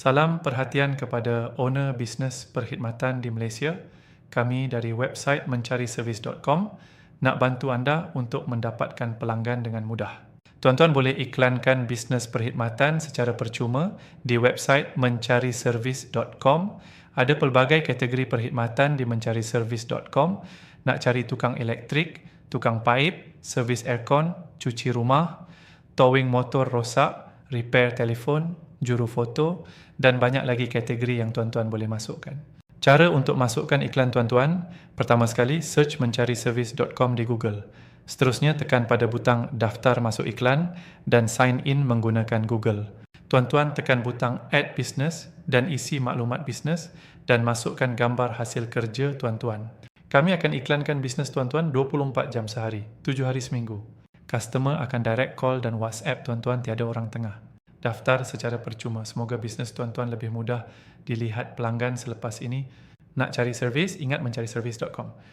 Salam perhatian kepada owner bisnes perkhidmatan di Malaysia. Kami dari website mencariservis.com nak bantu anda untuk mendapatkan pelanggan dengan mudah. Tuan-tuan boleh iklankan bisnes perkhidmatan secara percuma di website mencariservis.com. Ada pelbagai kategori perkhidmatan di mencariservis.com. Nak cari tukang elektrik, tukang paip, servis aircon, cuci rumah, towing motor rosak, repair telefon, juru foto dan banyak lagi kategori yang tuan-tuan boleh masukkan. Cara untuk masukkan iklan tuan-tuan, pertama sekali search mencariservis.com di Google. Seterusnya tekan pada butang daftar masuk iklan dan sign in menggunakan Google. Tuan-tuan tekan butang add business dan isi maklumat bisnes dan masukkan gambar hasil kerja tuan-tuan. Kami akan iklankan bisnes tuan-tuan 24 jam sehari, 7 hari seminggu. Customer akan direct call dan WhatsApp tuan-tuan tiada orang tengah. Daftar secara percuma. Semoga bisnes tuan-tuan lebih mudah dilihat pelanggan selepas ini. Nak cari servis, ingat mencari servis.com.